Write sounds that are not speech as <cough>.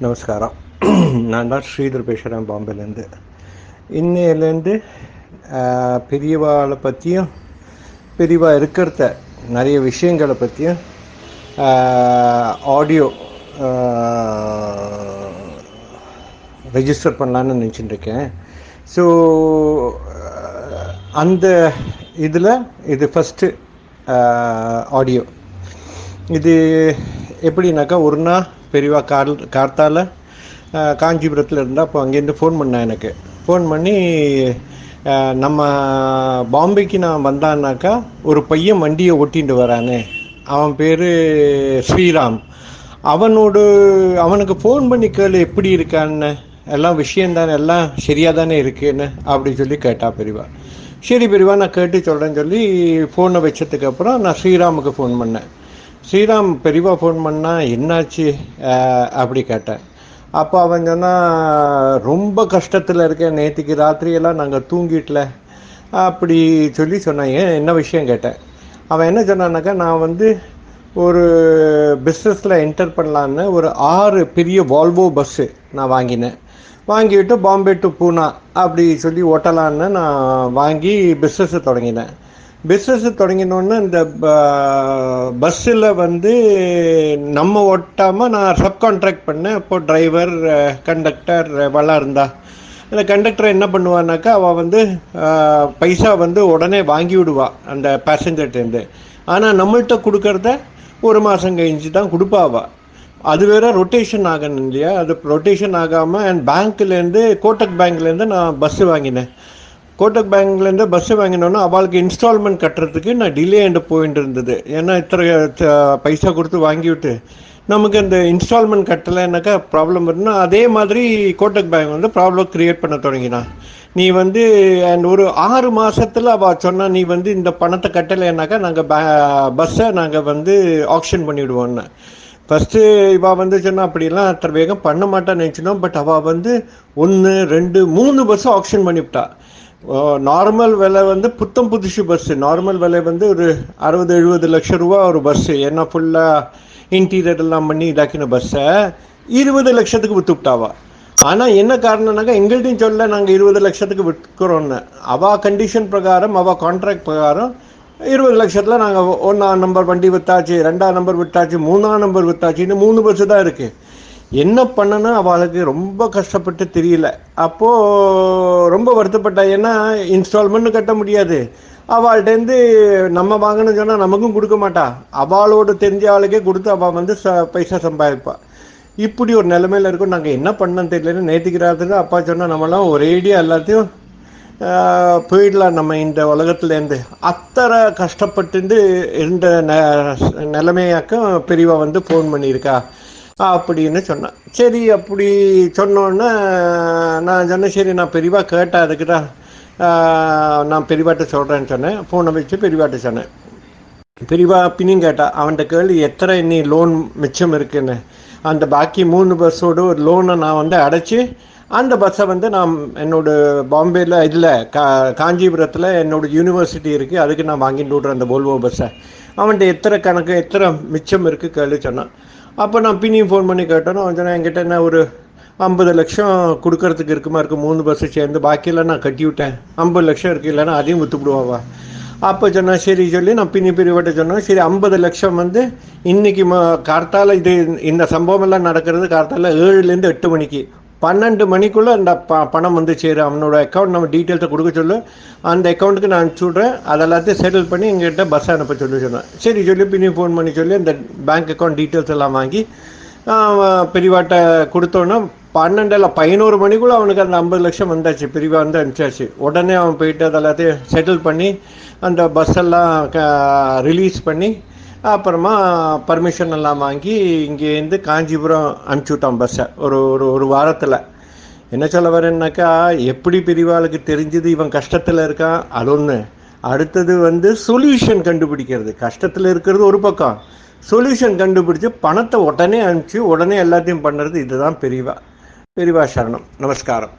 நமஸ்காரம். <clears throat> நான் தான் ஸ்ரீதர் பேசுகிறேன் பாம்பேலேருந்து இன்னையிலேருந்து பெரியவாளை பற்றியும் பெரியவா இருக்கிறத நிறைய விஷயங்களை பற்றியும் ஆடியோ ரெஜிஸ்டர் பண்ணலான்னு நினச்சிட்டு இருக்கேன் ஸோ அந்த இதில் இது ஃபஸ்ட்டு ஆடியோ இது எப்படின்னாக்கா ஒரு நாள் பெரியவா கால் கார்த்தால காஞ்சிபுரத்தில் இருந்தால் அப்போ அங்கேருந்து ஃபோன் பண்ணேன் எனக்கு. ஃபோன் பண்ணி நம்ம பாம்பேக்கு நான் வந்தான்னாக்கா ஒரு பையன் வண்டியை ஓட்டிகிட்டு வரானே. அவன் பேர் ஸ்ரீராம். அவனோடு அவனுக்கு ஃபோன் பண்ணி கேளு எப்படி இருக்கான்னு. எல்லாம் விஷயம் தானே எல்லாம் சரியாக தானே இருக்குன்னு அப்படின்னு சொல்லி கேட்டா பெரியவா. சரி பெரியவா நான் கேட்டு சொல்கிறேன்னு சொல்லி ஃபோனை வச்சதுக்கப்புறம் நான் ஸ்ரீராமுக்கு ஃபோன் பண்ணேன். ஸ்ரீராம் பெரியவா ஃபோன் பண்ணால் என்னாச்சு? அப்படி கேட்டேன். அப்போ அவன் சொன்னால் ரொம்ப கஷ்டத்தில் இருக்கேன். நேற்றுக்கு ராத்திரியெல்லாம் நாங்கள் தூங்கிட்டல. அப்படி சொல்லி சொன்னான் ஏன் என்ன விஷயம்? கேட்டேன். அவன் என்ன சொன்னான்னாக்கா நான் வந்து ஒரு பிஸ்னஸில் என்டர் பண்ணலான்னு ஒரு ஆறு பெரிய வால்வோ பஸ்ஸு நான் வாங்கினேன். வாங்கிட்டு பாம்பே டு பூனா அப்படி சொல்லி ஓட்டலான்னு நான் வாங்கி பிஸ்னஸை தொடங்கினேன். பிஸ்னஸ் தொடங்கினோன்னா இந்த பஸ்ஸில் வந்து நம்ம ஒட்டாமல் நான் சப்கான்ட்ராக்ட் பண்ணேன். இப்போ டிரைவர் கண்டக்டர் வளா இருந்தா. அந்த கண்டக்டர் என்ன பண்ணுவான்னாக்கா அவள் வந்து பைசா வந்து உடனே வாங்கி விடுவா அந்த பேசஞ்சர்ட்டேருந்து ஆனால் நம்மள்கிட்ட கொடுக்கறத ஒரு மாதம் கழிஞ்சு தான் கொடுப்பாவா. அது வேற ரொட்டேஷன் ஆகணும் இல்லையா? அது ரொட்டேஷன் ஆகாமல் அண்ட் பேங்க்லேருந்து கோட்டக் பேங்க்லேருந்து நான் பஸ்ஸு வாங்கினேன். கோட்டக் பேங்க்லேருந்து பஸ்ஸு வாங்கினோன்னா அவளுக்கு இன்ஸ்டால்மெண்ட் கட்டுறதுக்கு நான் டிலே ஆண்டு போயிட்டு இருந்தது. ஏன்னா இத்தனை பைசா கொடுத்து வாங்கிவிட்டு நமக்கு அந்த இன்ஸ்டால்மெண்ட் கட்டலைன்னாக்கா ப்ராப்ளம் வருதுன்னா அதே மாதிரி கோட்டக் பேங்க் வந்து ப்ராப்ளம் க்ரியேட் பண்ண தொடங்கினான் நீ வந்து அண்ட் ஒரு ஆறு மாதத்தில் அவள் சொன்னால் நீ வந்து இந்த பணத்தை கட்டலைன்னாக்கா நாங்கள் பே பஸ்ஸை நாங்கள் வந்து ஆக்ஷன் பண்ணிவிடுவோன்னு ஃபஸ்ட்டு இவள் வந்து சொன்னால் அப்படிலாம் அத்தனை வேகம் பண்ண மாட்டான்னு நினச்சினோம் பட் அவள் வந்து ஒன்று ரெண்டு மூணு பஸ்ஸை ஆக்ஷன் பண்ணிவிட்டா. நார்மல் விலை வந்து புத்தம் புதுசு பஸ்ஸு நார்மல் விலை வந்து ஒரு அறுபது எழுபது லட்சம் ரூபா ஒரு பஸ்ஸு ஏன்னா ஃபுல்லாக இன்டீரியர் எல்லாம் பண்ணி இதாக்கின பஸ்ஸை இருபது லட்சத்துக்கு விற்றுவிட்டாவா ஆனால் என்ன காரணம்னாக்கா எங்கள்கிட்டையும் சொல்ல நாங்கள் இருபது லட்சத்துக்கு விற்கிறோன்னு. அவள் கண்டிஷன் பிரகாரம் அவள் கான்ட்ராக்ட் பிரகாரம் இருபது லட்சத்தில் நாங்கள் ஒன்றாம் நம்பர் வண்டி விற்றாச்சு ரெண்டாம் நம்பர் விற்றாச்சு மூணாம் நம்பர் விற்றாச்சுன்னு மூணு பஸ்ஸு தான் இருக்குது என்ன பண்ணனா அவளுக்கு ரொம்ப கஷ்டப்பட்டு தெரியல. அப்போது ரொம்ப வருத்தப்பட்டா ஏன்னா இன்ஸ்டால்மெண்ட் கட்ட முடியாது. அவள்கிட்டேருந்து நம்ம வாங்கணும்னு சொன்னால் நமக்கும் கொடுக்க மாட்டா. அவளோட தெரிஞ்ச ஆளுக்கே கொடுத்து அவள் வந்து ச பைசா சம்பாதிப்பா. இப்படி ஒரு நிலைமையில் இருக்கும். நாங்கள் என்ன பண்ணன்னு தெரியலன்னு நேற்றுக்கிறாத்துக்கு அப்பா சொன்னால் நம்மளாம் ஒரேடியாக எல்லாத்தையும் போயிடலாம் நம்ம இந்த உலகத்துலேருந்து அத்தனை கஷ்டப்பட்டு இருந்த நிலைமையாக்கும் பெரியவா வந்து ஃபோன் பண்ணியிருக்கா. அப்படின்னு சொன்னேன். சரி அப்படி சொன்னோன்னே நான் சொன்னேன் சரி நான் பெரியவா கேட்டேன் அதுக்கிட்ட நான் பெரியவாட்ட சொல்கிறேன்னு சொன்னேன். ஃபோனை வச்சு பெரியவாட்ட சொன்னேன். பெரியவா பின்னும் கேட்டா அவன்கிட்ட கேள்வி எத்தனை நீ லோன் மிச்சம் இருக்குன்னு. அந்த பாக்கி மூணு பஸ்ஸோட ஒரு லோனை நான் வந்து அடைச்சி அந்த பஸ்ஸை வந்து நான் என்னோட பாம்பேயில் இதில் கா காஞ்சிபுரத்தில் என்னோட யூனிவர்சிட்டி இருக்குது அதுக்கு நான் வாங்கிட்டு விட்றேன் அந்த போல்வோ பஸ்ஸை அவன்கிட்ட எத்தனை கணக்கு எத்தனை மிச்சம் இருக்குது கேள்வி சொன்னான். அப்போ நான் பின்னியும் ஃபோன் பண்ணி கேட்டோன்னா அவன் என்கிட்ட என்ன ஒரு ஐம்பது லட்சம் கொடுக்கறதுக்கு இருக்குமா இருக்குது மூணு பஸ்ஸு சேர்ந்து பாக்கியெல்லாம் நான் கட்டி விட்டேன். ஐம்பது லட்சம் இருக்குது இல்லைன்னா அதையும் விற்றுப்பிடுவாவா அப்போ சொன்னால் சரி சொல்லி நான் பின்னி பிரிவட்ட சொன்னேன். சரி ஐம்பது லட்சம் வந்து இன்றைக்கி கார்த்தால இது இந்த சம்பவம் எல்லாம் நடக்கிறது கார்த்தால ஏழுலேருந்து எட்டு மணிக்கு. பன்னெண்டு மணிக்குள்ளே அந்த ப பணம் வந்து சேரும். அவனோட அக்கௌண்ட் நம்ம டீட்டெயில்ஸை கொடுக்க சொல்லு. அந்த அக்கௌண்ட்டுக்கு நான் அனுப்பிச்சி விட்றேன் அதை எல்லாத்தையும் செட்டில் பண்ணி எங்கள்கிட்ட பஸ் அனுப்ப சொல்லி சொன்னேன் சரி சொல்லி பின்னி ஃபோன் பண்ணி சொல்லி. அந்த பேங்க் அக்கௌண்ட் டீட்டெயில்ஸ் எல்லாம் வாங்கி பெரியவாட்ட கொடுத்தோன்னா பன்னெண்டில் பதினோரு மணிக்குள்ளே அவனுக்கு அந்த ஐம்பது லட்சம் வந்தாச்சு. பெரியவா வந்து அனுப்பிச்சாச்சு. உடனே அவன் போயிட்டு அது எல்லாத்தையும் செட்டில் பண்ணி அந்த பஸ்ஸெல்லாம் க ரிலீஸ் பண்ணி அப்புறமா பர்மிஷன் எல்லாம் வாங்கி இங்கேருந்து காஞ்சிபுரம் அனுப்பிச்சி விட்டான் பஸ்ஸை ஒரு ஒரு ஒரு வாரத்தில். என்ன சொல்ல வரேன்னாக்கா எப்படி பிரிவாளுக்கு தெரிஞ்சது இவன் கஷ்டத்தில் இருக்கான்? அது ஒன்று அடுத்தது வந்து சொல்யூஷன் கண்டுபிடிக்கிறது. கஷ்டத்தில் இருக்கிறது ஒரு பக்கம். சொல்யூஷன் கண்டுபிடிச்சு பணத்தை உடனே அனுப்பிச்சு உடனே எல்லாத்தையும் பண்ணுறது இதுதான் பெரியவா பெரியவா சரணம். நமஸ்காரம்.